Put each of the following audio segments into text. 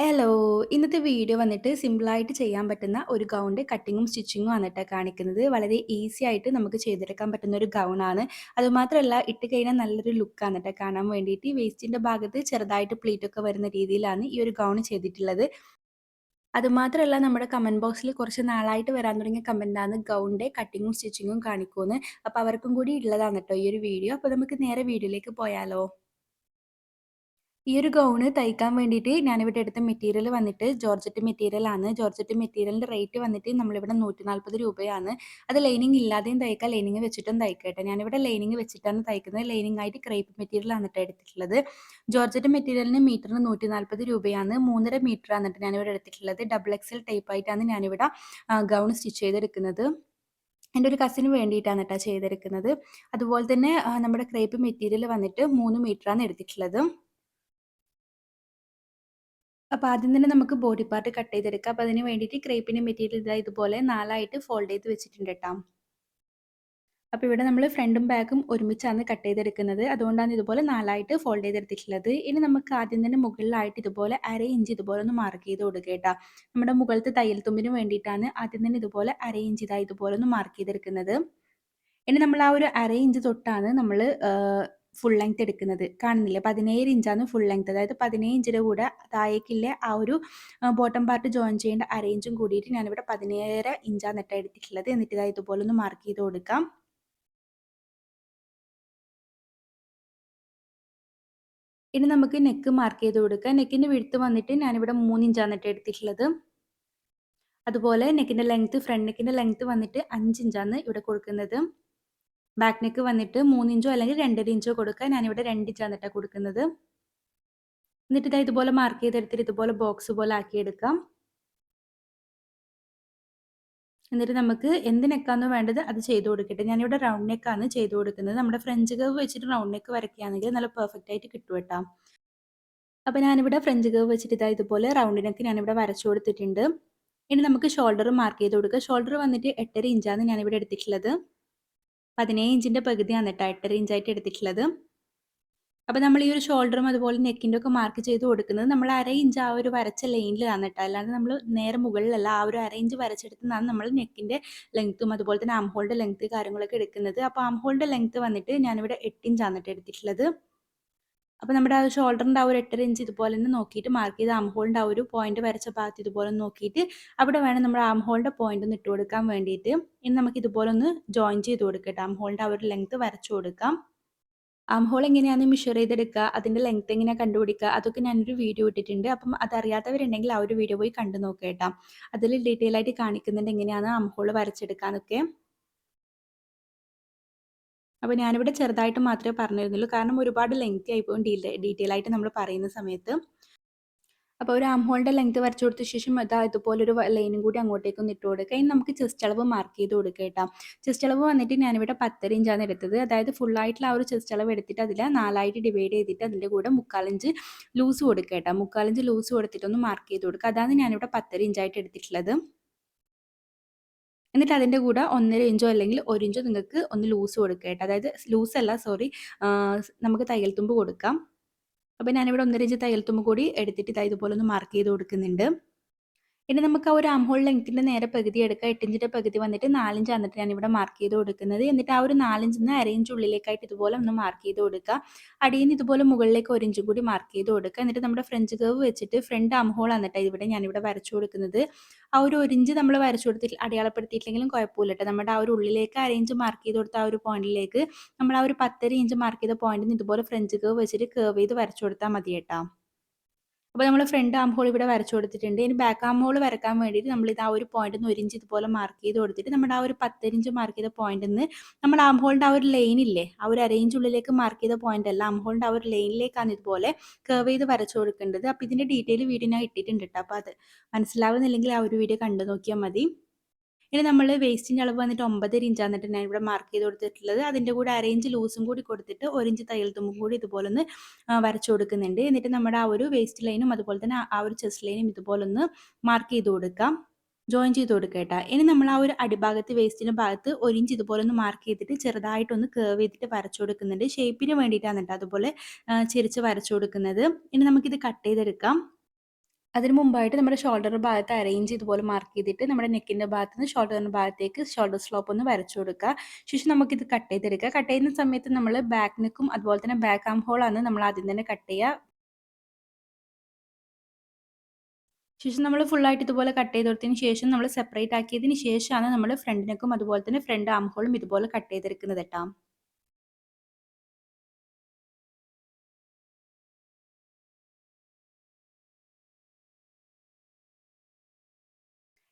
Hello! ഇന്നത്തെ video വന്നിട്ട് സിമ്പിളായിട്ട് ചെയ്യാൻ പറ്റുന്ന ഒരു ഗൗണിന്റെ കട്ടിങ്ങും സ്റ്റിച്ചിങ്ങും ആണ് കേട്ടോ കാണിക്കുന്നത്. വളരെ ഈസി ആയിട്ട് നമുക്ക് ചെയ്തെടുക്കാൻ പറ്റുന്ന ഒരു ഗൗണാണ്. അതുമാത്രമല്ല ഇട്ട് കഴിഞ്ഞാൽ നല്ലൊരു ലുക്കാണ് കേട്ടോ കാണാൻ വേണ്ടിയിട്ട്. വേസ്റ്റിന്റെ ഭാഗത്ത് ചെറുതായിട്ട് പ്ലീറ്റൊക്കെ വരുന്ന രീതിയിലാണ് ഈ ഒരു ഗൗൺ ചെയ്തിട്ടുള്ളത്. അതുമാത്രമല്ല നമ്മുടെ കമന്റ് ബോക്സിൽ കുറച്ച് നാളായിട്ട് വരാൻ തുടങ്ങിയ കമന്റാണ് ഗൗണിന്റെ കട്ടിങ്ങും സ്റ്റിച്ചിങ്ങും കാണിക്കുമെന്ന്. അപ്പോൾ അവർക്കും കൂടി ഉള്ളതാണ് കേട്ടോ ഈ ഒരു വീഡിയോ. അപ്പോൾ നമുക്ക് നേരെ വീഡിയോയിലേക്ക് പോയാലോ? ഈ ഒരു ഗൗണ് തയ്ക്കാൻ വേണ്ടിയിട്ട് ഞാനിവിടെ എടുത്ത മെറ്റീരിയൽ വന്നിട്ട് ജോർജറ്റ് മെറ്റീരിയലാണ്. ജോർജറ്റ് മെറ്റീരിയലിന്റെ റേറ്റ് വന്നിട്ട് നമ്മളിവിടെ 140 രൂപയാണ്. അത് ലൈനിങ് ഇല്ലാതെയും തയ്ക്കാം, ലൈനിങ് വെച്ചിട്ടും തയ്ക്കട്ടെ ട്ടോ. ഞാനിവിടെ ലൈനിങ് വെച്ചിട്ടാണ് തയ്ക്കുന്നത്. ലൈനിങ് ആയിട്ട് ക്രേപ്പ് മെറ്റീരിയലാണ് ട്ടോ എടുത്തിട്ടുള്ളത്. ജോർജറ്റ് മെറ്റീരിയലിന് മീറ്ററിന് 140 രൂപയാണ്. 3.5 മീറ്ററാണ് ട്ടോ ഞാനിവിടെ എടുത്തിട്ടുള്ളത്. ഡബിൾ എക്സൽ ടൈപ്പ് ആയിട്ടാണ് ഞാനിവിടെ ഗൗൺ സ്റ്റിച്ച് ചെയ്തെടുക്കുന്നത്. എന്റെ ഒരു കസിന് വേണ്ടിയിട്ടാണ് കേട്ടോ ചെയ്തെടുക്കുന്നത്. അതുപോലെ തന്നെ നമ്മുടെ ക്രേപ്പ് മെറ്റീരിയൽ വന്നിട്ട് 3 മീറ്ററാണ് എടുത്തിട്ടുള്ളത്. അപ്പോൾ ആദ്യം തന്നെ നമുക്ക് ബോഡി പാർട്ട് കട്ട് ചെയ്തെടുക്കാം. അപ്പോൾ അതിന് വേണ്ടിയിട്ട് ക്രേപ്പിന്റെ മെറ്റീരിയൽ ഇതാ ഇതുപോലെ നാലായിട്ട് ഫോൾഡ് ചെയ്ത് വെച്ചിട്ടുണ്ട് കേട്ടോ അപ്പോൾ ഇവിടെ നമ്മൾ ഫ്രണ്ടും ബാക്കും ഒരുമിച്ചാണ് കട്ട് ചെയ്തെടുക്കുന്നത്. അതുകൊണ്ടാണ് ഇതുപോലെ 4 ആയിട്ട് ഫോൾഡ് ചെയ്തെടുത്തിട്ടുള്ളത്. ഇനി നമുക്ക് ആദ്യം തന്നെ മുകളിലായിട്ട് ഇതുപോലെ 1/2 ഇഞ്ച് ഇതുപോലെ ഒന്ന് മാർക്ക് ചെയ്ത് കൊടുക്കുക കേട്ടോ നമ്മുടെ മുകളിലത്തെ തയ്യൽ തുമ്പിന് വേണ്ടിയിട്ടാണ് ആദ്യം തന്നെ ഇതുപോലെ 1/2 ഇഞ്ച് ഇതാ ഇതുപോലെ ഒന്ന് മാർക്ക് ചെയ്തെടുക്കുന്നത്. ഇനി നമ്മൾ ആ ഒരു 1/2 ഇഞ്ച് തൊട്ടാണ് നമ്മൾ ഫുൾ ലെങ്ത് എടുക്കുന്നത്. കാണുന്നില്ലേ? 17 ഇഞ്ചാണ് ഫുൾ ലെങ്ത്. അതായത് 17 ഇഞ്ചിന്റെ കൂടെ താഴേക്കില്ലേ ആ ഒരു ബോട്ടം പാർട്ട് ജോയിൻ ചെയ്യേണ്ട 1/2 ഇഞ്ചും കൂടിയിട്ട് ഞാനിവിടെ 17 ഇഞ്ചാണ് ട്ടോ എടുത്തിട്ടുള്ളത്. എന്നിട്ട് ഇതാ ഇതുപോലെ ഒന്ന് മാർക്ക് ചെയ്ത് കൊടുക്കാം. ഇനി നമുക്ക് നെക്ക് മാർക്ക് ചെയ്ത് കൊടുക്കാം. നെക്കിന്റെ വിഴുത്ത് വന്നിട്ട് ഞാനിവിടെ 3 ഇഞ്ചാണ് ട്ടോ എടുത്തിട്ടുള്ളത്. അതുപോലെ നെക്കിന്റെ ലെങ്ത് ഫ്രണ്ട് നെക്കിന്റെ ലെങ്ത് വന്നിട്ട് 5 ഇഞ്ചാണ് ഇവിടെ കൊടുക്കുന്നത്. ബാക്ക് നെക്ക് വന്നിട്ട് 3 ഇഞ്ചോ അല്ലെങ്കിൽ 2 1/2 ഇഞ്ചോ കൊടുക്കുക. ഞാനിവിടെ 2 ഇഞ്ചാണ് ട്ടോ കൊടുക്കുന്നത്. എന്നിട്ട് ഇതാ ഇതുപോലെ മാർക്ക് ചെയ്തെടുത്തിട്ട് ഇതുപോലെ ബോക്സ് പോലെ ആക്കിയെടുക്കാം. എന്നിട്ട് നമുക്ക് എന്ത് വേണ്ടത് അത് ചെയ്ത് കൊടുക്കട്ടെ. ഞാനിവിടെ റൗണ്ട് നെക്കാണ് ചെയ്ത് കൊടുക്കുന്നത്. നമ്മുടെ ഫ്രഞ്ച് കവ് വെച്ചിട്ട് റൗണ്ട് നെക്ക് വരയ്ക്കുകയാണെങ്കിൽ നല്ല പെർഫെക്റ്റ് ആയിട്ട് കിട്ടും കേട്ടോ അപ്പോൾ ഞാനിവിടെ ഫ്രഞ്ച് കവ് വെച്ചിട്ട് ഇതാ ഇതുപോലെ റൗണ്ട് നെക്ക് ഞാനിവിടെ വരച്ചു കൊടുത്തിട്ടുണ്ട്. ഇനി നമുക്ക് ഷോൾഡർ മാർക്ക് ചെയ്ത് കൊടുക്കാം. ഷോൾഡർ വന്നിട്ട് 8 1/2 ഇഞ്ചാണ് ഞാനിവിടെ എടുത്തിട്ടുള്ളത്. 17 ഇഞ്ചിന്റെ പകുതിയാണ് കേട്ടോ എട്ടര ഇഞ്ചായിട്ട് എടുത്തിട്ടുള്ളത്. അപ്പോൾ നമ്മൾ ഈ ഒരു ഷോൾഡറും അതുപോലെ നെക്കിന്റെ ഒക്കെ മാർക്ക് ചെയ്ത് കൊടുക്കുന്നത് നമ്മൾ 1/2 ഇഞ്ച് ആ ഒരു വരച്ച ലൈനിലാണ് കേട്ടോ അല്ലാതെ നമ്മൾ നേരെ മുകളിലല്ല. ആ ഒരു 1/2 ഇഞ്ച് വരച്ചെടുത്തുന്നാണ് നമ്മൾ നെക്കിന്റെ ലെങ്ത്തും അതുപോലെ തന്നെ ആം ലെങ്ത് ലെങ്ത്ത് കാര്യങ്ങളൊക്കെ എടുക്കുന്നത്. അപ്പോൾ ആം ലെങ്ത് ലെങ്ത്ത് വന്നിട്ട് ഞാനിവിടെ 8 ഇഞ്ചാണ് ട്ടോ എടുത്തിട്ടുള്ളത്. അപ്പോൾ നമ്മുടെ ആ ഷോൾഡറിന്റെ ആ ഒരു എട്ടര ഇഞ്ച് ഇതുപോലെ തന്നെ നോക്കിയിട്ട് മാർക്ക് ചെയ്ത് ആം ആ ഒരു പോയിന്റ് വരച്ച ഭാഗത്ത് ഇതുപോലെ നോക്കിയിട്ട് അവിടെ വേണം നമ്മുടെ ആം പോയിന്റ് ഒന്ന് ഇട്ട് കൊടുക്കാൻ വേണ്ടിയിട്ട്. ഇനി നമുക്ക് ഇതുപോലെ ഒന്ന് ജോയിൻ ചെയ്ത് കൊടുക്കട്ടെ ട്ടോ. ആം ആ ഒരു ലെങ്ത് വരച്ചു കൊടുക്കാം. ആം ഹോൾ എങ്ങനെയാണ് മെഷർ ചെയ്തെടുക്കുക, അതിന്റെ ലെങ്ത് എങ്ങനെയാണ് കണ്ടുപിടിക്കുക, അതൊക്കെ ഞാനൊരു വീഡിയോ ഇട്ടിട്ടുണ്ട്. അപ്പം അതറിയാത്തവരുണ്ടെങ്കിൽ ആ ഒരു വീഡിയോ പോയി കണ്ടു നോക്കുക ട്ടോ. അതിൽ ഡീറ്റെയിൽ ആയിട്ട് കാണിക്കുന്നുണ്ട് എങ്ങനെയാണ് ആം ഹോൾ വരച്ചെടുക്കാന്നൊക്കെ. അപ്പോൾ ഞാനിവിടെ ചെറുതായിട്ട് മാത്രമേ പറഞ്ഞിരുന്നുള്ളൂ. കാരണം ഒരുപാട് ലെങ്ത് ആയി പോകും ഡീലെ ഡീറ്റെയിൽ ആയിട്ട് നമ്മൾ പറയുന്ന സമയത്ത്. അപ്പോൾ ഒരു ആം ഹോളിന്റെ ലെങ്ത് വരച്ചു കൊടുത്ത ശേഷം അതാ ഇതുപോലൊരു ഒരു ലൈനും കൂടി അങ്ങോട്ടേക്കൊന്ന് ഇട്ട് കൊടുക്കുക. ഇനി നമുക്ക് ചെസ്റ്റ് അളവ് മാർക്ക് ചെയ്ത് കൊടുക്കുക കേട്ടോ ചെസ്റ്റ് അളവ് വന്നിട്ട് ഞാനിവിടെ 10 1/2 ഇഞ്ചാണ് എടുത്തത്. അതായത് ഫുൾ ആയിട്ടുള്ള ആ ഒരു ചെസ്റ്റ് അളവ് എടുത്തിട്ട് അതിൽ നാലായിട്ട് ഡിവൈഡ് ചെയ്തിട്ട് അതിന്റെ കൂടെ 3/4 ഇഞ്ച് ലൂസ് കൊടുക്കുക ട്ടോ. 3/4 ഇഞ്ച് ലൂസ് കൊടുത്തിട്ടൊന്ന് മാർക്ക് ചെയ്ത് കൊടുക്കുക. അതാണ് ഞാനിവിടെ 10 1/2 ഇഞ്ചായിട്ട് എടുത്തിട്ടുള്ളത്. എന്നിട്ട് അതിന്റെ കൂടെ 1 1/2 ഇഞ്ചോ അല്ലെങ്കിൽ ഒരു ഇഞ്ചോ നിങ്ങൾക്ക് ഒന്ന് ലൂസ് കൊടുക്കുക കേട്ടോ അതായത് ലൂസ് അല്ല സോറി നമുക്ക് തയ്യൽ തുമ്പ് കൊടുക്കാം. അപ്പോൾ ഞാനിവിടെ 1 1/2 ഇഞ്ച് തയ്യൽ തുമ്പ് കൂടി എടുത്തിട്ട് ഇതാ ഇതുപോലെ ഒന്ന് മാർക്ക് ചെയ്ത് കൊടുക്കുന്നുണ്ട്. ഇനി നമുക്ക് ആ ഒരു ആംഹോൾ ലെങ്ത്തിന്റെ നേരെ പകുതി എടുക്കുക. 8 ഇഞ്ചിന്റെ പകുതി വന്നിട്ട് 4 ഇഞ്ച് ഞാൻ ഇവിടെ മാർക്ക് ചെയ്ത് കൊടുക്കുന്നത്. എന്നിട്ട് ആ ഒരു 4 നിന്ന് 1/2 ഇഞ്ച് ഉള്ളിലേക്കായിട്ട് ഇതുപോലെ ഒന്ന് മാർക്ക് ചെയ്ത് കൊടുക്കുക. അടിയിൽ നിന്ന് ഇതുപോലെ മുകളിലേക്ക് 1 ഇഞ്ചും കൂടി മാർക്ക് ചെയ്ത് കൊടുക്കുക. എന്നിട്ട് നമ്മുടെ ഫ്രഞ്ച് കർവ് വെച്ചിട്ട് ഫ്രണ്ട് ആംഹോൾ ഞാൻ ഇവിടെ ഞാനിവിടെ വരച്ചു കൊടുക്കുന്നത്. ആ ഒരു 1 ഇഞ്ച് നമ്മൾ വരച്ചു കൊടുത്തിട്ട് അടയാളപ്പെടുത്തിയിട്ടില്ലെങ്കിലും കുഴപ്പമില്ല കേട്ടോ നമ്മുടെ ആ ഒരു ഉള്ളിലേക്ക് 1/2 ഇഞ്ച് മാർക്ക് ചെയ്ത് കൊടുത്ത ആ ഒരു പോയിന്റിലേക്ക് നമ്മൾ ആ ഒരു 10 1/2 ഇഞ്ച് മാർക്ക് ചെയ്ത പോയിന്റിൽ നിന്ന് ഇതുപോലെ ഫ്രഞ്ച് കർവ് വെച്ചിട്ട് കർവ് ചെയ്ത് വരച്ചു കൊടുത്താൽ മതി ട്ടോ. അപ്പോൾ നമ്മൾ ഫ്രണ്ട് ആം ഹോൾ ഇവിടെ വരച്ചു കൊടുത്തിട്ടുണ്ട്. ഇനി ബാക്ക് ആം ഹോൾ വരക്കാൻ വേണ്ടിയിട്ട് നമ്മൾ ഇത് ആ ഒരു പോയിന്റ് നിന്ന് 1 ഇഞ്ച് ഇതുപോലെ മാർക്ക് ചെയ്ത് കൊടുത്തിട്ട് നമ്മുടെ ആ ഒരു 10 1/2 ഇഞ്ച് മാർക്ക് ചെയ്ത പോയിന്റ് നിന്ന് നമ്മൾ ആം ഹോളിന്റെ ആ ഒരു ലൈൻ ഇല്ലേ, ആ ഒരു 1/2 ഉള്ളിലേക്ക് മാർക്ക് ചെയ്ത പോയിന്റ് അല്ല ആം ഹോളിന്റെ ആ ഒരു ലൈനിലേക്കാണ് ഇതുപോലെ കർവ് ചെയ്ത് വരച്ചു കൊടുക്കേണ്ടത്. അപ്പോൾ ഇതിന്റെ ഡീറ്റെയിൽ വീഡിയോ ഞാൻ ഇട്ടിട്ടുണ്ട് കേട്ടോ അപ്പോൾ അത് മനസ്സിലാവുന്നില്ലെങ്കിൽ ആ ഒരു വീഡിയോ കണ്ടു നോക്കിയാൽ മതി. ഇനി നമ്മൾ വേസ്റ്റിന്റെ അളവ് വന്നിട്ട് 9 1/2 ഇഞ്ചാണ് ഞാൻ ഇവിടെ മാർക്ക് ചെയ്ത് കൊടുത്തിട്ടുള്ളത്. അതിന്റെ കൂടെ 1/2 ഇഞ്ച് ലൂസും കൂടി കൊടുത്തിട്ട് 1 ഇഞ്ച് തയ്യൽ തുമ്പും കൂടി ഇതുപോലെ ഒന്ന് വരച്ചു കൊടുക്കുന്നുണ്ട്. എന്നിട്ട് നമ്മുടെ ആ ഒരു വേസ്റ്റ് ലൈനും അതുപോലെ തന്നെ ആ ഒരു ചെസ്റ്റ് ലൈനും ഇതുപോലെ ഒന്ന് മാർക്ക് ചെയ്ത് കൊടുക്കാം. ജോയിൻ ചെയ്ത് കൊടുക്കട്ടെ ഇനി നമ്മൾ ആ ഒരു അടിഭാഗത്ത് വേസ്റ്റിന്റെ ഭാഗത്ത് 1 ഇഞ്ച് ഇതുപോലെ ഒന്ന് മാർക്ക് ചെയ്തിട്ട് ചെറുതായിട്ടൊന്ന് കർവ് ചെയ്തിട്ട് വരച്ചു കൊടുക്കുന്നുണ്ട്. ഷേപ്പിന് വേണ്ടിയിട്ടാണ് ട്ടോ അതുപോലെ ചെരിച്ച് വരച്ചു കൊടുക്കുന്നത്. ഇനി നമുക്കിത് കട്ട് ചെയ്തെടുക്കാം. അതിന് മുമ്പായിട്ട് നമ്മുടെ ഷോൾഡർ ഭാഗത്ത് അറേഞ്ച് ഇതുപോലെ മാർക്ക് ചെയ്തിട്ട് നമ്മുടെ നെക്കിന്റെ ഭാഗത്ത് നിന്ന് ഷോൾഡറിന്റെ ഭാഗത്തേക്ക് ഷോൾഡർ സ്ലോപ്പ് ഒന്ന് വരച്ചു കൊടുക്കുക. ശേഷം നമുക്കിത് കട്ട് ചെയ്തെടുക്കുക. കട്ട് ചെയ്യുന്ന സമയത്ത് നമ്മൾ ബാക്ക് നെക്കും അതുപോലെ തന്നെ ബാക്ക് ആം ഹോളാണ് നമ്മൾ ആദ്യം തന്നെ കട്ട് ചെയ്യുക. ശേഷം നമ്മൾ ഫുള്ളായിട്ട് ഇതുപോലെ കട്ട് ചെയ്ത് കൊടുത്തതിന് ശേഷം നമ്മൾ സെപ്പറേറ്റ് ആക്കിയതിന് ശേഷമാണ് നമ്മൾ ഫ്രണ്ട് നെക്കും അതുപോലെ തന്നെ ഫ്രണ്ട് ആം ഹോളും ഇതുപോലെ കട്ട് ചെയ്തെടുക്കുന്നത് കേട്ടോ.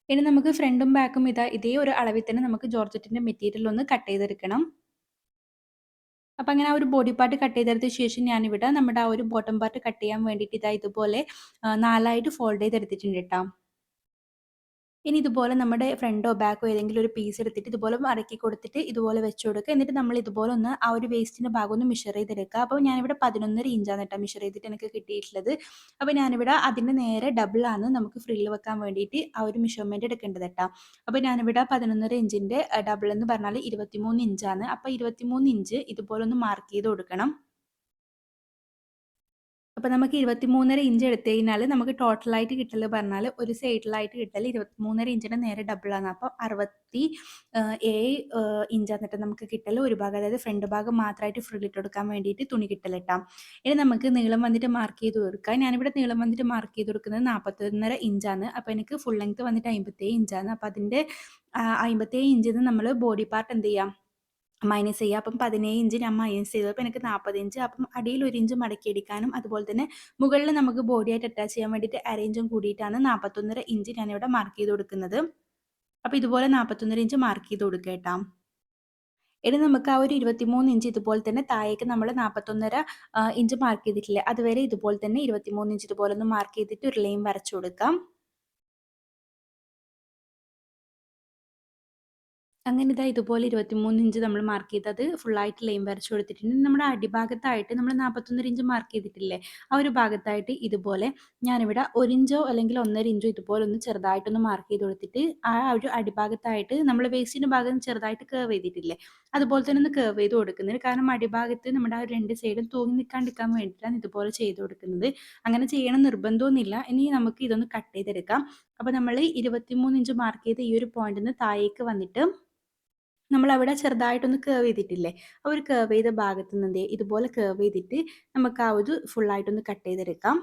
ഇനി നമുക്ക് ഫ്രണ്ടും ബാക്കും ഇതാ ഇതേ ഒരു അളവിൽ തന്നെ നമുക്ക് ജോർജറ്റിന്റെ മെറ്റീരിയൽ ഒന്ന് കട്ട് ചെയ്തെടുക്കണം. അപ്പം അങ്ങനെ ആ ഒരു ബോഡി പാർട്ട് കട്ട് ചെയ്തെടുത്ത ശേഷം ഞാനിവിടെ നമ്മുടെ ആ ഒരു ബോട്ടം പാർട്ട് കട്ട് ചെയ്യാൻ വേണ്ടിയിട്ട് ഇതാ ഇതുപോലെ നാലായിട്ട് ഫോൾഡ് ചെയ്തെടുത്തിട്ടുണ്ട് കേട്ടോ ഇനി ഇതുപോലെ നമ്മുടെ ഫ്രണ്ടോ ബാക്കോ ഏതെങ്കിലും ഒരു പീസ് എടുത്തിട്ട് ഇതുപോലെ മറക്കി കൊടുത്തിട്ട് ഇതുപോലെ വെച്ച് കൊടുക്കുക. എന്നിട്ട് നമ്മൾ ഇതുപോലെ ഒന്ന് ആ ഒരു വേസ്റ്റിന്റെ ഭാഗം ഒന്ന് മിഷർ ചെയ്തെടുക്കുക. അപ്പോൾ ഞാനിവിടെ പതിനൊന്നര ഇഞ്ചാണ് കേട്ടോ മിഷർ ചെയ്തിട്ട് എനിക്ക് കിട്ടിയിട്ടുള്ളത്. അപ്പോൾ ഞാനിവിടെ അതിന്റെ നേരെ ഡബിളാണ് നമുക്ക് ഫ്രില്ല് വെക്കാൻ വേണ്ടിയിട്ട് ആ ഒരു മെഷർമെന്റ് എടുക്കേണ്ടത് കേട്ടോ. അപ്പോൾ ഞാനിവിടെ പതിനൊന്നര ഇഞ്ചിന്റെ ഡബിൾ എന്ന് പറഞ്ഞാൽ ഇരുപത്തിമൂന്ന് ഇഞ്ചാണ് അപ്പോൾ ഇരുപത്തിമൂന്ന് ഇഞ്ച് ഇതുപോലെ ഒന്ന് മാർക്ക് ചെയ്ത് കൊടുക്കണം. അപ്പോൾ നമുക്ക് ഇരുപത്തിമൂന്നര ഇഞ്ച് എടുത്തു കഴിഞ്ഞാൽ നമുക്ക് ടോട്ടലായിട്ട് കിട്ടൽ പറഞ്ഞാൽ ഒരു സൈഡിലായിട്ട് കിട്ടൽ ഇരുപത്തിമൂന്നര ഇഞ്ചിന് നേരെ ഡബിളാണ് അപ്പോൾ അറുപത്തി ഏഴ് ഇഞ്ച് എന്നിട്ട് നമുക്ക് കിട്ടൽ ഒരു ഭാഗം. അതായത് ഫ്രണ്ട് ഭാഗം മാത്രമായിട്ട് ഫ്രില്ലിട്ട് കൊടുക്കാൻ വേണ്ടിയിട്ട് തുണി കിട്ടലിട്ടാം. ഇനി നമുക്ക് നീളം വന്നിട്ട് മാർക്ക് ചെയ്ത് കൊടുക്കാം. ഞാനിവിടെ നീളം വന്നിട്ട് മാർക്ക് ചെയ്ത് കൊടുക്കുന്നത് നാൽപ്പത്തൊന്നര ഇഞ്ചാണ്. അപ്പോൾ എനിക്ക് ഫുൾ ലെങ്ത് വന്നിട്ട് അമ്പത്തേഴ് ഇഞ്ചാണ്. അപ്പോൾ അതിന്റെ അമ്പത്തേഴ് ഇഞ്ചിൽ നമ്മൾ ബോഡി പാർട്ട് എന്ത് ചെയ്യാം? മൈനസ് ചെയ്യുക. അപ്പം പതിനേഴ് ഇഞ്ച് ഞാൻ മൈനസ് ചെയ്തു. അപ്പോൾ എനിക്ക് നാൽപ്പത് ഇഞ്ച് അപ്പം അടിയിൽ ഒരു ഇഞ്ച് മടക്കി അടിക്കാനും അതുപോലെ തന്നെ മുകളിൽ നമുക്ക് ബോഡിയായിട്ട് അറ്റാച്ച് ചെയ്യാൻ വേണ്ടിയിട്ട് അരേഞ്ചും കൂടിയിട്ടാണ് നാൽപ്പത്തൊന്നര ഇഞ്ച് ഞാനിവിടെ മാർക്ക് ചെയ്ത് കൊടുക്കുന്നത്. അപ്പോൾ ഇതുപോലെ നാൽപ്പത്തൊന്നര ഇഞ്ച് മാർക്ക് ചെയ്ത് കൊടുക്കുക കേട്ടോ. ഇനി നമുക്ക് ആ ഒരു ഇരുപത്തിമൂന്ന് ഇഞ്ച് ഇതുപോലെ തന്നെ താഴേക്ക് നമ്മൾ നാൽപ്പത്തൊന്നര ഇഞ്ച് മാർക്ക് ചെയ്തിട്ടില്ലേ? അതുവരെ ഇതുപോലെ തന്നെ ഇരുപത്തിമൂന്ന് ഇഞ്ച് ഇതുപോലെ ഒന്ന് മാർക്ക് ചെയ്തിട്ട് ഒരു ലൈൻ വരച്ചു കൊടുക്കാം. അങ്ങനെ ഇതാ ഇതുപോലെ ഇരുപത്തിമൂന്ന് ഇഞ്ച് നമ്മൾ മാർക്ക് ചെയ്തത് ഫുള്ളായിട്ട് ലൈൻ വരച്ചു കൊടുത്തിട്ടുണ്ട്. നമ്മുടെ അടിഭാഗത്തായിട്ട് നമ്മൾ നാൽപ്പത്തൊന്നര ഇഞ്ച് മാർക്ക് ചെയ്തിട്ടില്ലേ? ആ ഒരു ഭാഗത്തായിട്ട് ഇതുപോലെ ഞാനിവിടെ ഒരു ഇഞ്ചോ അല്ലെങ്കിൽ ഒന്നര ഇഞ്ചോ ഇതുപോലെ ഒന്ന് ചെറുതായിട്ടൊന്ന് മാർക്ക് ചെയ്ത് കൊടുത്തിട്ട് ആ ഒരു അടിഭാഗത്തായിട്ട് നമ്മൾ വേസ്റ്റിന്റെ ഭാഗം ചെറുതായിട്ട് കേവ് ചെയ്തിട്ടില്ലേ? അതുപോലെ തന്നെ ഒന്ന് കേവ് ചെയ്ത് കൊടുക്കുന്നത് കാരണം അടിഭാഗത്ത് നമ്മുടെ ആ രണ്ട് സൈഡും തൂങ്ങി നിൽക്കാണ്ടിരിക്കാൻ വേണ്ടിയിട്ടാണ് ഇതുപോലെ ചെയ്ത് കൊടുക്കുന്നത്. അങ്ങനെ ചെയ്യണം നിർബന്ധമൊന്നുമില്ല. ഇനി നമുക്ക് ഇതൊന്ന് കട്ട് ചെയ്തെടുക്കാം. അപ്പോൾ നമ്മൾ ഇരുപത്തിമൂന്ന് ഇഞ്ച് മാർക്ക് ചെയ്ത് ഈ ഒരു പോയിന്റിൽ നിന്ന് താഴേക്ക് വന്നിട്ട് നമ്മൾ അവിടെ ചെറുതായിട്ടൊന്ന് കേർവ് ചെയ്തിട്ടില്ലേ? ആ ഒരു കേർവ് ചെയ്ത ഭാഗത്ത് നിന്ന് ഇതുപോലെ കേർവ് ചെയ്തിട്ട് നമുക്ക് ആ ഒരു ഫുള്ളായിട്ടൊന്ന് കട്ട് ചെയ്തെടുക്കാം.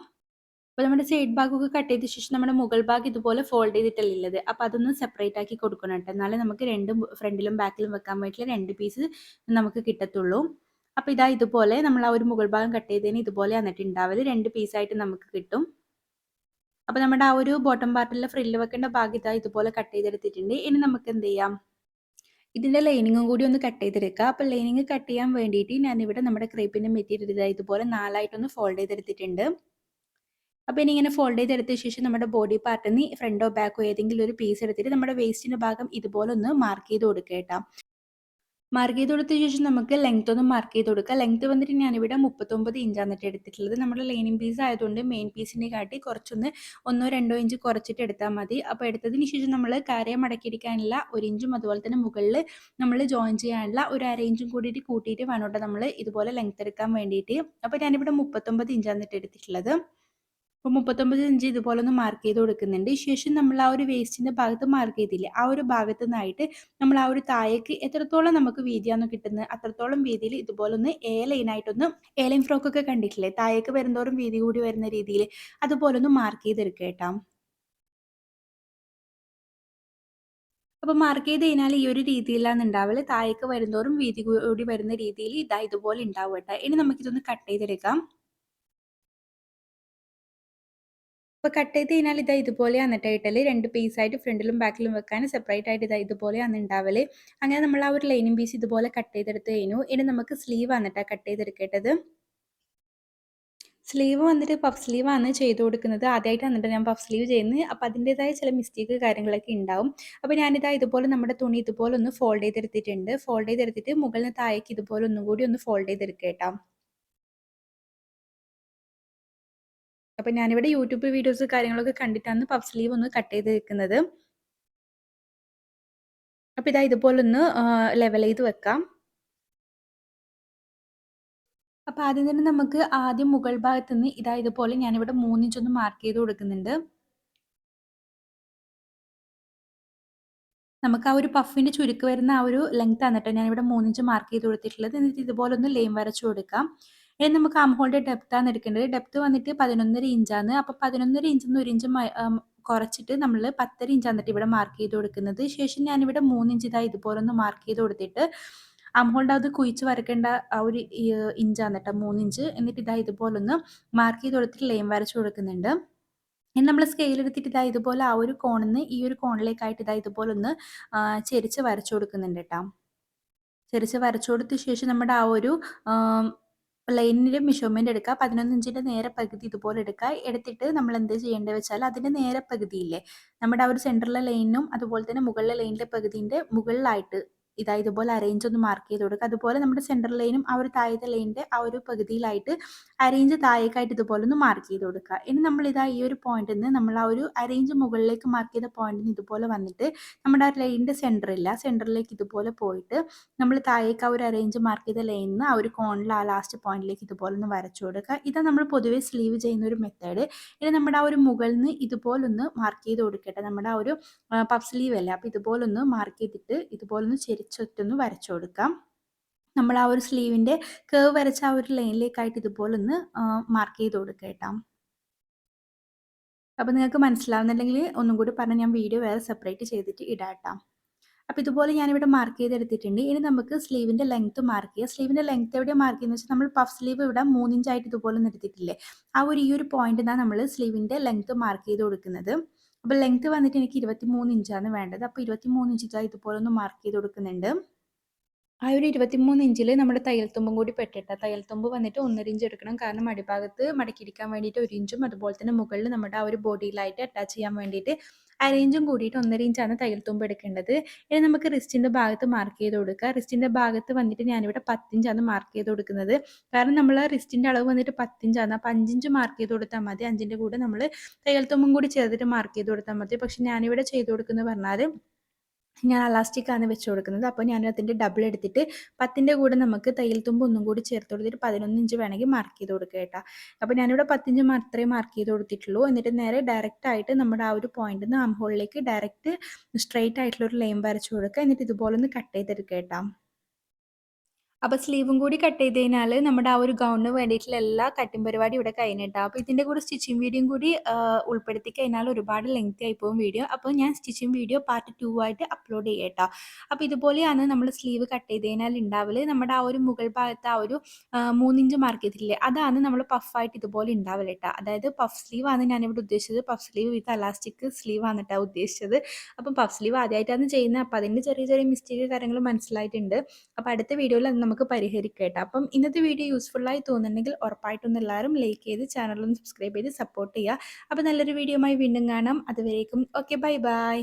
അപ്പോൾ നമ്മുടെ സൈഡ് ഭാഗമൊക്കെ കട്ട് ചെയ്ത ശേഷം നമ്മുടെ മുകൾ ഭാഗം ഇതുപോലെ ഫോൾഡ് ചെയ്തിട്ടല്ലേ ഉള്ളത്? അപ്പോൾ അതൊന്ന് സെപ്പറേറ്റ് ആക്കി കൊടുക്കണം കേട്ടോ. എന്നാലേ നമുക്ക് രണ്ടും ഫ്രണ്ടിലും ബാക്കിലും വെക്കാൻ പറ്റില്ല രണ്ട് പീസ് നമുക്ക് കിട്ടത്തുള്ളൂ. അപ്പോൾ ഇതാ ഇതുപോലെ നമ്മൾ ആ ഒരു മുകൾ ഭാഗം കട്ട് ചെയ്തതിന് ഇതുപോലെ വന്നിട്ട് ഉണ്ടാവൽ. രണ്ട് പീസായിട്ട് നമുക്ക് കിട്ടും. അപ്പോൾ നമ്മുടെ ആ ഒരു ബോട്ടം പാർട്ടിലെ ഫ്രില്ല് വെക്കേണ്ട ഭാഗം ഇതാ ഇതുപോലെ കട്ട് ചെയ്തെടുത്തിട്ടുണ്ട്. ഇനി നമുക്ക് എന്ത് ചെയ്യാം? ഇതിന്റെ ലൈനിങ്ങും കൂടി ഒന്ന് കട്ട് ചെയ്തെടുക്കുക അപ്പോൾ ലൈനിങ് കട്ട് ചെയ്യാൻ വേണ്ടിയിട്ട് ഞാനിവിടെ നമ്മുടെ ക്രേപ്പിന്റെ മെറ്റീരിയൽ ഇതാ ഇതുപോലെ നാലായിട്ടൊന്ന് ഫോൾഡ് ചെയ്തെടുത്തിട്ടുണ്ട്. അപ്പോൾ ഇനി ഇങ്ങനെ ഫോൾഡ് ചെയ്തെടുത്ത ശേഷം നമ്മുടെ ബോഡി പാർട്ടിൽ നിന്ന് ഫ്രണ്ടോ ബാക്കോ ഏതെങ്കിലും ഒരു പീസ് എടുത്തിട്ട് നമ്മുടെ വേസ്റ്റിന്റെ ഭാഗം ഇതുപോലെ ഒന്ന് മാർക്ക് ചെയ്ത് കൊടുക്കുക കേട്ടോ. മാർക്ക് ചെയ്ത് കൊടുത്ത ശേഷം നമുക്ക് ലെങ്ത് ഒന്ന് മാർക്ക് ചെയ്ത് കൊടുക്കുക ലെങ്ത് വന്നിട്ട് ഞാനിവിടെ മുപ്പത്തൊമ്പത് ഇഞ്ച് എന്നിട്ട് എടുത്തിട്ടുള്ളത്. നമ്മുടെ ലൈനിങ് പീസ് ആയതുകൊണ്ട് മെയിൻ പീസിനെ കാട്ടി കുറച്ചൊന്ന് ഒന്നോ രണ്ടോ ഇഞ്ച് കുറച്ചിട്ട് എടുത്താൽ മതി. അപ്പോൾ എടുത്തതിന് ശേഷം നമ്മൾ കാര്യം മടക്കിയിരിക്കാനുള്ള ഒരു ഇഞ്ചും അതുപോലെ തന്നെ മുകളിൽ നമ്മൾ ജോയിൻ ചെയ്യാനുള്ള ഒരു അര ഇഞ്ചും കൂടിയിട്ട് കൂട്ടിയിട്ട് വേണോട്ടെ നമ്മൾ ഇതുപോലെ ലെങ്ത് എടുക്കാൻ വേണ്ടിയിട്ട്. അപ്പോൾ ഞാനിവിടെ മുപ്പത്തൊമ്പത് ഇഞ്ച് എന്നിട്ട് എടുത്തിട്ടുള്ളത്. അപ്പോൾ മുപ്പത്തൊമ്പത് ഇഞ്ച് ഇതുപോലെ ഒന്ന് മാർക്ക് ചെയ്ത് കൊടുക്കുന്നുണ്ട്. ശേഷം നമ്മൾ ആ ഒരു വേസ്റ്റിന്റെ ഭാഗത്ത് മാർക്ക് ചെയ്തില്ലേ ആ ഒരു ഭാഗത്ത് നിന്നായിട്ട് നമ്മൾ ആ ഒരു താഴേക്ക് എത്രത്തോളം നമുക്ക് വീതിയാണോ കിട്ടുന്നത് അത്രത്തോളം വീതിയിൽ ഇതുപോലെ ഒന്ന് എ ലൈനായിട്ടൊന്ന് എ ലൈൻ ഫ്രോക്കൊക്കെ കണ്ടിട്ടില്ലേ? താഴേക്ക് വരുന്നതോറും വീതി കൂടി വരുന്ന രീതിയിൽ അതുപോലെ ഒന്ന് മാർക്ക് ചെയ്തെടുക്കുക കേട്ടോ. അപ്പോൾ മാർക്ക് ചെയ്ത് കഴിഞ്ഞാൽ ഈ ഒരു രീതിയിലാണ് ഉണ്ടാവൽ. താഴേക്ക് വരുന്നതോറും വീതി കൂടി വരുന്ന രീതിയിൽ ഇതാ ഇതുപോലെ ഉണ്ടാവും കേട്ടോ. ഇനി നമുക്കിതൊന്ന് കട്ട് ചെയ്തെടുക്കാം. അപ്പോൾ കട്ട് ചെയ്ത് കഴിഞ്ഞാൽ ഇതാ ഇതുപോലെയാണ് കേട്ടോ ഇട്ടൽ. രണ്ട് പീസായിട്ട് ഫ്രണ്ടിലും ബാക്കിലും വെക്കാൻ സെപ്പറേറ്റ് ആയിട്ട് ഇതാ ഇതുപോലെയാണ് ഉണ്ടാവൽ അങ്ങനെ നമ്മൾ ആ ഒരു ലൈനിങ് പീസ് ഇതുപോലെ കട്ട് ചെയ്തെടുത്ത് കഴിഞ്ഞു. ഇനി നമുക്ക് സ്ലീവ് ആണ് കട്ട് ചെയ്തെടുക്കേണ്ടത്. സ്ലീവ് വന്നിട്ട് പഫ് സ്ലീവ് ആണ് ചെയ്ത് കൊടുക്കുന്നത്. ആദ്യമായിട്ട് വന്നിട്ട് ഞാൻ പഫ് സ്ലീവ് ചെയ്യുന്നത്. അപ്പോൾ അതിന്റെതായ ചില മിസ്റ്റേക്ക് കാര്യങ്ങളൊക്കെ ഉണ്ടാവും അപ്പോൾ ഞാനിതാ ഇതുപോലെ നമ്മുടെ തുണി ഇതുപോലെ ഒന്ന് ഫോൾഡ് ചെയ്തെടുത്തിട്ടുണ്ട്. ഫോൾഡ് ചെയ്തെടുത്തിട്ട് മുകളിൽ താഴേക്ക് ഇതുപോലെ ഒന്നും കൂടി ഒന്ന് ഫോൾഡ് ചെയ്തെടുക്കുക അപ്പോൾ ഞാനിവിടെ യൂട്യൂബ് വീഡിയോസ് കാര്യങ്ങളൊക്കെ കണ്ടിട്ടാണ് പഫ് സ്ലീവ് ഒന്ന് കട്ട് ചെയ്ത് വെക്കുന്നത്. അപ്പോൾ ഇതാ ഇതുപോലെ ഒന്ന് ലെവൽ ചെയ്ത് വെക്കാം. അപ്പോൾ ആദ്യം തന്നെ നമുക്ക് ആദ്യം മുകൾ ഭാഗത്ത് നിന്ന് ഇതാ ഇതുപോലെ ഞാനിവിടെ മൂന്നിഞ്ചൊന്ന് മാർക്ക് ചെയ്ത് കൊടുക്കുന്നുണ്ട്. നമുക്ക് ആ ഒരു പഫിന്റെ ചുരുക്ക് വരുന്ന ആ ഒരു ലെങ്ത് ആണ് കേട്ടോ ഞാനിവിടെ മൂന്നിഞ്ച് മാർക്ക് ചെയ്ത് കൊടുത്തിട്ടുള്ളത്. എന്നിട്ട് ഇതുപോലെ ഒന്ന് ലെയിം വരച്ചു കൊടുക്കാം. ഇനി നമുക്ക് ആം ഡെപ്ത് ഡെപ്താണ് എടുക്കേണ്ടത്. ഡെപ്ത് വന്നിട്ട് പതിനൊന്നര ഇഞ്ചാണ് അപ്പോൾ പതിനൊന്നര ഇഞ്ചിൽ നിന്ന് ഒരു ഇഞ്ച് കുറച്ചിട്ട് നമ്മൾ പത്തര ഇഞ്ച് എന്നിട്ട് ഇവിടെ മാർക്ക് ചെയ്ത് കൊടുക്കുന്നത്. ശേഷം ഞാനിവിടെ മൂന്നിഞ്ച് ഇതായി ഇതുപോലെ ഒന്ന് മാർക്ക് ചെയ്ത് കൊടുത്തിട്ട് അമ്മോളുടെ അത് കുഴിച്ച് വരക്കേണ്ട ആ ഒരു ഇഞ്ചാണ് കേട്ടോ മൂന്നിഞ്ച് എന്നിട്ട് ഇതാ ഇതുപോലെ ഒന്ന് മാർക്ക് ചെയ്ത് കൊടുത്തിട്ട് ലൈൻ വരച്ചു കൊടുക്കുന്നുണ്ട്. ഇനി നമ്മൾ സ്കെയിൽ എടുത്തിട്ട് ഇതാ ഇതുപോലെ ആ ഒരു കോണിൽ നിന്ന് ഈ ഒരു കോണിലേക്കായിട്ട് ഇതാ ഇതുപോലെ ഒന്ന് ചെരിച്ച് വരച്ചു കൊടുക്കുന്നുണ്ട് കേട്ടോ ചെരിച്ച് വരച്ചു കൊടുത്ത ശേഷം നമ്മുടെ ആ ഒരു ലൈനിന്റെ മെഷർമെന്റ് എടുക്കുക പതിനൊന്ന് ഇഞ്ചിന്റെ നേരെ പകുതി ഇതുപോലെ എടുക്കുക എടുത്തിട്ട് നമ്മൾ എന്ത് ചെയ്യേണ്ടത് വെച്ചാൽ അതിന്റെ നേരെ പകുതിയില്ലേ? നമ്മുടെ ആ ഒരു സെന്ററിലെ ലൈനും അതുപോലെ തന്നെ മുകളിലെ ലൈനിലെ പകുതിന്റെ മുകളിലായിട്ട് ഇതാ ഇതുപോലെ അറേഞ്ച് ഒന്ന് മാർക്ക് ചെയ്ത് കൊടുക്കുക. അതുപോലെ നമ്മുടെ സെന്റർ ലൈനും ആ ഒരു താഴത്തെ ലൈനിന്റെ ആ ഒരു പകുതിയിലായിട്ട് അറേഞ്ച് താഴേക്കായിട്ട് ഇതുപോലെ ഒന്ന് മാർക്ക് ചെയ്ത് കൊടുക്കുക. ഇനി നമ്മൾ ഇതാ ഈ ഒരു പോയിന്റിൽ നിന്ന് നമ്മൾ ആ ഒരു അറേഞ്ച് മുകളിലേക്ക് മാർക്ക് ചെയ്ത പോയിന്റിന് ഇതുപോലെ വന്നിട്ട് നമ്മുടെ ആ സെന്റർ ഇല്ല. സെന്ററിലേക്ക് ഇതുപോലെ പോയിട്ട് നമ്മൾ താഴേക്ക് ആ ഒരു അറേഞ്ച് മാർക്ക് ചെയ്ത ലൈനിൽ നിന്ന് ആ ഒരു കോണിൽ ആ ലാസ്റ്റ് പോയിന്റിലേക്ക് ഇതുപോലെ ഒന്ന് വരച്ചു കൊടുക്കുക. ഇതാ നമ്മൾ പൊതുവേ സ്ലീവ് ചെയ്യുന്ന ഒരു മെത്തേഡ് ഇനി നമ്മുടെ ആ ഒരു മുകളിൽ നിന്ന് ഇതുപോലൊന്ന് മാർക്ക് ചെയ്ത് കൊടുക്കട്ടെ. നമ്മുടെ ആ ഒരു പഫ് സ്ലീവ് അല്ലേ? അപ്പോൾ ഇതുപോലൊന്ന് മാർക്ക് ചെയ്തിട്ട് ഇതുപോലൊന്ന് ചെരിച്ചൊറ്റൊന്ന് വരച്ചു കൊടുക്കാം. നമ്മൾ ആ ഒരു സ്ലീവിന്റെ കേവ് വരച്ച ആ ഒരു ലൈനിലേക്കായിട്ട് ഇതുപോലെ ഒന്ന് മാർക്ക് ചെയ്ത് കൊടുക്കുക കേട്ടോ. അപ്പോൾ നിങ്ങൾക്ക് മനസ്സിലാവുന്നില്ലെങ്കിൽ ഒന്നും കൂടി പറഞ്ഞ് ഞാൻ വീഡിയോ വേറെ സെപ്പറേറ്റ് ചെയ്തിട്ട് ഇടാട്ടാം അപ്പോൾ ഇതുപോലെ ഞാനിവിടെ മാർക്ക് ചെയ്തെടുത്തിട്ടുണ്ട്. ഇനി നമുക്ക് സ്ലീവിന്റെ ലെങ്ത്ത് മാർക്ക് ചെയ്യാം. സ്ലീവിന്റെ ലെങ്ത്ത് എവിടെയാണ് മാർക്ക് ചെയ്യുന്നത് വെച്ചാൽ നമ്മൾ പഫ് സ്ലീവ് ഇവിടെ മൂന്നിഞ്ചായിട്ട് ഇതുപോലെ ഒന്ന് എടുത്തിട്ടില്ലേ? ആ ഒരു ഈ ഒരു പോയിന്റ് നമ്മൾ സ്ലീവിന്റെ ലെങ്ത്ത് മാർക്ക് ചെയ്ത് കൊടുക്കുന്നത്. അപ്പോൾ ലെങ്ത് വന്നിട്ട് എനിക്ക് ഇരുപത്തി മൂന്ന് ഇഞ്ചാണ് വേണ്ടത്. അപ്പോൾ ഇരുപത്തി മൂന്ന് ഇഞ്ച് ഇതുപോലെ ഒന്ന് മാർക്ക് ചെയ്ത് കൊടുക്കുന്നുണ്ട്. ആ ഒരു ഇരുപത്തിമൂന്ന് ഇഞ്ചിൽ നമ്മുടെ തയ്യൽത്തുമ്പും കൂടി പെട്ടിട്ട. തയ്യൽത്തുമ്പ് വന്നിട്ട് ഒന്നര ഇഞ്ച് എടുക്കണം. കാരണം അടിഭാഗത്ത് മടക്കിയിരിക്കാൻ വേണ്ടിയിട്ട് ഒരു ഇഞ്ചും അതുപോലെ തന്നെ മുകളിൽ നമ്മുടെ ആ ഒരു ബോഡിയിലായിട്ട് അറ്റാച്ച് ചെയ്യാൻ വേണ്ടിയിട്ട് അരയിഞ്ചും കൂടിയിട്ട് ഒന്നര ഇഞ്ചാണ് തയ്യൽത്തുമ്പ് എടുക്കേണ്ടത്. ഇനി നമുക്ക് റിസ്റ്റിന്റെ ഭാഗത്ത് മാർക്ക് ചെയ്ത് കൊടുക്കുക. റിസ്റ്റിന്റെ ഭാഗത്ത് വന്നിട്ട് ഞാനിവിടെ പത്തിഞ്ചാണ് മാർക്ക് ചെയ്ത് കൊടുക്കുന്നത്. കാരണം നമ്മൾ റിസ്റ്റിന്റെ അളവ് വന്നിട്ട് പത്തിഞ്ചാണ് അപ്പോൾ അഞ്ചിഞ്ച് മാർക്ക് ചെയ്ത് കൊടുത്താൽ മതി. അഞ്ചിന്റെ കൂടെ നമ്മൾ തയ്യൽ തുമ്പും കൂടി ചേർത്തിട്ട് മാർക്ക് ചെയ്ത് കൊടുത്താൽ മതി. പക്ഷെ ഞാനിവിടെ ചെയ്ത് കൊടുക്കുന്നത് പറഞ്ഞാൽ ഞാൻ അലാസ്റ്റിക്കാണ് വെച്ച് കൊടുക്കുന്നത്. അപ്പോൾ ഞാൻ അതിന്റെ ഡബിൾ എടുത്തിട്ട് പത്തിന്റെ കൂടെ നമുക്ക് തയ്യൽ തുമ്പ് ഒന്നും കൂടി ചേർത്ത് കൊടുത്തിട്ട് പതിനൊന്ന് ഇഞ്ച് വേണമെങ്കിൽ മാർക്ക് ചെയ്ത് കൊടുക്കുക കേട്ടോ. അപ്പോൾ ഞാനിവിടെ പത്തിഞ്ച് മാത്രമേ മാർക്ക് ചെയ്ത് കൊടുത്തിട്ടുള്ളൂ. എന്നിട്ട് നേരെ ഡയറക്റ്റ് ആയിട്ട് നമ്മുടെ ആ ഒരു പോയിന്റിൽ നിന്ന് ആം ഹോളിലേക്ക് ഡയറക്റ്റ് സ്ട്രെയിറ്റ് ആയിട്ടുള്ള ഒരു ലൈൻ വരച്ച് കൊടുക്കുക. എന്നിട്ട് ഇതുപോലെ ഒന്ന് കട്ട് ചെയ്തെടുക്കുക കേട്ടോ. അപ്പോൾ സ്ലീവും കൂടി കട്ട് ചെയ്ത് കഴിഞ്ഞാൽ നമ്മുടെ ആ ഒരു ഗൗണിന് വേണ്ടിയിട്ടുള്ള എല്ലാ കട്ടിംഗ് പരിപാടി ഇവിടെ കഴിഞ്ഞിട്ടാണ് അപ്പോൾ ഇതിന്റെ കൂടെ സ്റ്റിച്ചിങ് വീഡിയോയും കൂടി ഉൾപ്പെടുത്തി കഴിഞ്ഞാൽ ഒരുപാട് ലെങ്തി ആയി പോകും വീഡിയോ അപ്പോൾ ഞാൻ സ്റ്റിച്ചിങ് വീഡിയോ പാർട്ട് ടു ആയിട്ട് അപ്ലോഡ് ചെയ്യട്ടോ. അപ്പോൾ ഇതുപോലെയാണ് നമ്മൾ സ്ലീവ് കട്ട് ചെയ്ത് കഴിഞ്ഞാൽ ഉണ്ടാവൽ നമ്മുടെ ആ ഒരു മുകൾ ഭാഗത്ത് ആ ഒരു മൂന്നിഞ്ച് മാർക്ക് ചെയ്തിട്ടില്ലേ അതാണ് നമ്മൾ പഫായിട്ട് ഇതുപോലെ ഉണ്ടാവൽ കേട്ടോ അതായത് പഫ് സ്ലീവ് ആണ് ഞാനിവിടെ ഉദ്ദേശിച്ചത്. Puff sleeve with elastic sleeve ആണ് കേട്ടോ ഉദ്ദേശിച്ചത്. അപ്പം പഫ് സ്ലീവ് ആദ്യമായിട്ടാണ് ചെയ്യുന്നത്. അപ്പോൾ അതിന്റെ ചെറിയ ചെറിയ മിസ്റ്റേക്ക് കാര്യങ്ങൾ മനസ്സിലായിട്ടുണ്ട്. അപ്പോൾ അടുത്ത വീഡിയോയിൽ നമുക്ക് നമുക്ക് പരിഹരിക്കട്ടെ അപ്പം ഇന്നത്തെ വീഡിയോ യൂസ്ഫുൾ ആയി തോന്നുന്നുണ്ടെങ്കിൽ ഉറപ്പായിട്ടൊന്ന് എല്ലാവരും ലൈക്ക് ചെയ്ത് ചാനലൊന്ന് സബ്സ്ക്രൈബ് ചെയ്ത് സപ്പോർട്ട് ചെയ്യുക. അപ്പോൾ നല്ലൊരു വീഡിയോ വീണ്ടും കാണാം. അതുവരേക്കും. Okay bye bye